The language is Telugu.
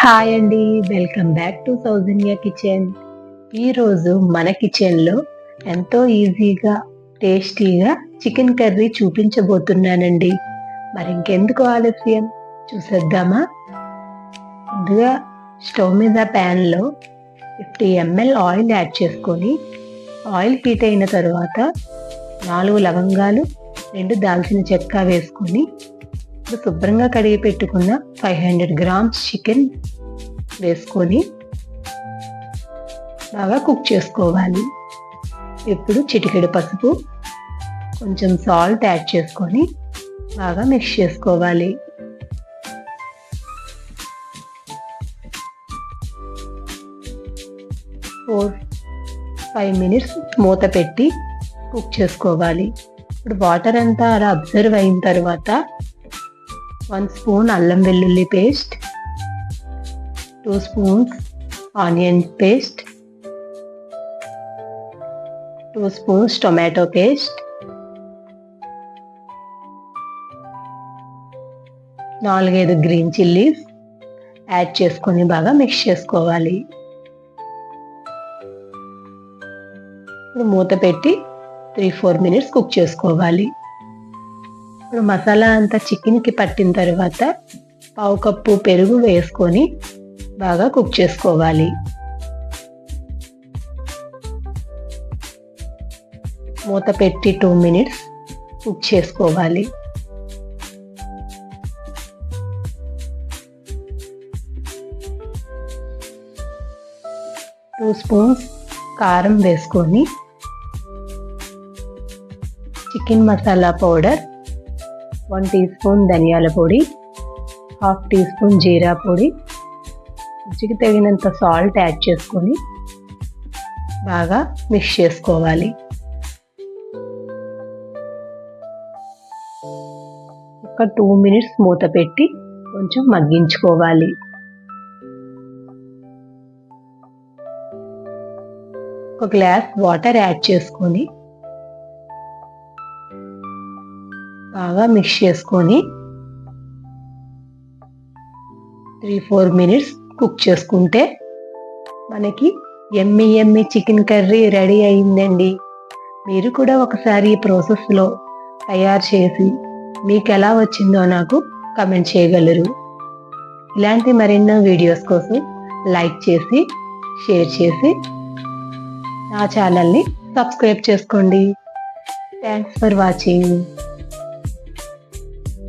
హాయ్ అండి welcome back to Soujanya kitchen. ఈరోజు మన కిచెన్లో ఎంతో ఈజీగా టేస్టీగా చికెన్ కర్రీ చూపించబోతున్నానండి. మరి ఇంకెందుకు ఆలస్యం? చూసేద్దామా? ముందుగా స్టవ్ మీద ప్యాన్లో ఫిఫ్టీ ఎంఎల్ ఆయిల్ యాడ్ చేసుకొని ఆయిల్ హీట్ అయిన తర్వాత నాలుగు లవంగాలు రెండు దాల్చిన చెక్క వేసుకొని ఇప్పుడు శుభ్రంగా కడిగి పెట్టుకున్న ఫైవ్ హండ్రెడ్ గ్రామ్స్ చికెన్ వేసుకొని బాగా కుక్ చేసుకోవాలి. ఇప్పుడు చిటికెడు పసుపు కొంచెం సాల్ట్ యాడ్ చేసుకొని బాగా మిక్స్ చేసుకోవాలి. ఫోర్ ఫైవ్ మినిట్స్ మూత పెట్టి కుక్ చేసుకోవాలి. ఇప్పుడు వాటర్ అంతా అలా అబ్జర్వ్ అయిన తర్వాత వన్ స్పూన్ అల్లం వెల్లుల్లి paste two spoons onion paste two spoons tomato paste నాలుగైదు గ్రీన్ చిల్లీస్ యాడ్ చేసుకొని బాగా మిక్స్ చేసుకోవాలి. ఇప్పుడు మూత పెట్టి త్రీ ఫోర్ మినిట్స్ కుక్ చేసుకోవాలి. ఇప్పుడు మసాలా అంతా చికెన్కి పట్టిన తర్వాత పావు కప్పు పెరుగు వేసుకొని బాగా కుక్ చేసుకోవాలి. మూత పెట్టి టూ మినిట్స్ కుక్ చేసుకోవాలి. టూ స్పూన్స్ కారం వేసుకొని chicken masala powder one teaspoon ధనియాల పొడి హాఫ్ టీ స్పూన్ జీరా పొడి రుచికి తగినంత సాల్ట్ యాడ్ చేసుకొని బాగా మిక్స్ చేసుకోవాలి. ఒక టూ మినిట్స్ మూత పెట్టి కొంచెం మగ్గించుకోవాలి. ఒక గ్లాస్ వాటర్ యాడ్ చేసుకొని బాగా మిక్స్ చేసుకొని త్రీ ఫోర్ మినిట్స్ కుక్ చేసుకుంటే మనకి ఎమ్మి ఎమ్మి చికెన్ కర్రీ రెడీ అయిందండి. మీరు కూడా ఒకసారి ఈ ప్రాసెస్లో తయారు చేసి మీకు ఎలా వచ్చిందో నాకు కమెంట్ చేయగలరు. ఇలాంటి మరెన్నో వీడియోస్ కోసం లైక్ చేసి షేర్ చేసి నా ఛానల్ని సబ్స్క్రైబ్ చేసుకోండి. Thanks for watching